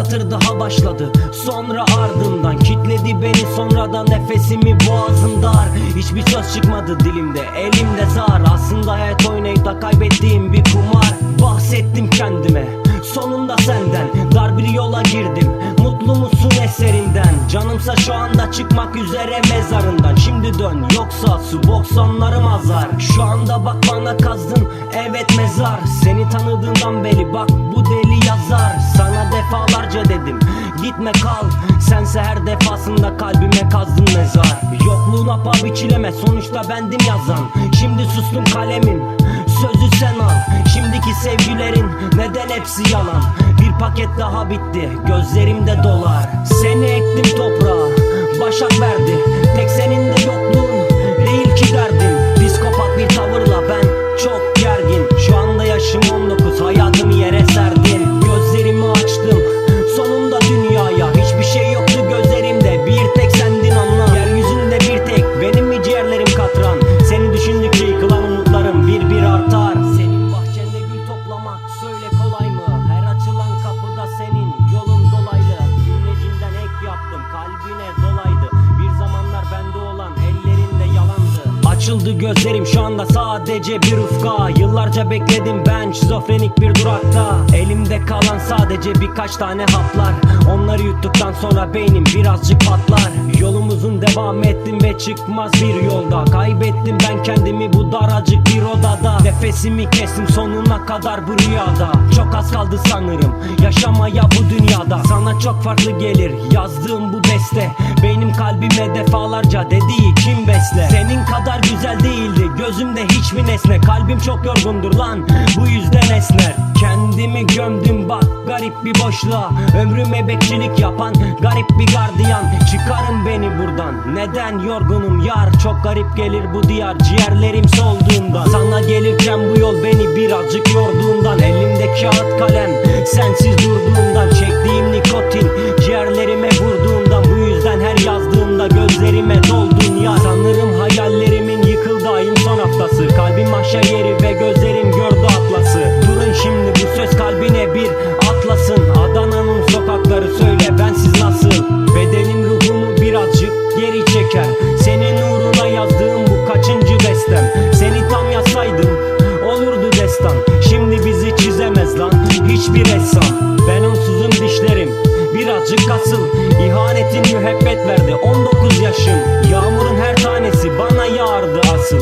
satır daha başladı. Sonra ardından kitledi beni sonradan nefesimi boğazım dar Hiçbir söz çıkmadı dilimde elimde zar. Aslında hayat oynayıp da kaybettiğim bir kumar. Bahsettim kendime sonunda senden Dar bir yola girdim. Mutlu musun eserinden? Canımsa şu anda çıkmak üzere mezarından. Şimdi dön yoksa su boksanlarım azar. Şu anda bak bana kazdın evet mezar. Seni tanıdığından beri bak bu deli yazar gitme kal Sense her defasında kalbime kazdın mezar. Yokluğuna paha biçileme sonuçta bendim yazan. Şimdi sustum kalemim sözü sen al. Şimdiki sevgilerin neden hepsi yalan? Bir paket daha bitti gözlerimde dolar. Seni ektim toprağa başak verdi. Tek senin de yokluğun Açıldı gözlerim şu anda sadece bir ufka Yıllarca bekledim ben şizofrenik bir durakta. Elimde kalan sadece birkaç tane haplar. Onları yuttuktan sonra beynim birazcık patlar. Yolumuzun devam ettim ve çıkmaz bir yolda. Kaybettim ben kendimi bu daracık bir odada. Nefesimi kestim sonuna kadar bu rüyada. Çok az kaldı sanırım yaşamaya bu dünyada. Sana çok farklı gelir yazdığım bu beste. Beynim kalbime defalarca dediği kim hiçbir nesne? Kalbim çok yorgundur lan. Bu yüzden esner Kendimi gömdüm bak garip bir boşluğa. Ömrüme bekçilik yapan garip bir gardiyan. Çıkarın beni buradan. Neden yorgunum? Yar Çok garip gelir bu diyar. Ciğerlerim solduğunda Sana gelirken bu yol beni birazcık yorduğundan. Elimde kağıt kalem olsa Ben onsuzum dişlerim birazcık kasıl İhanetin müebbet verdi 19 yaşım. Yağmurun her tanesi bana yağardı asıl.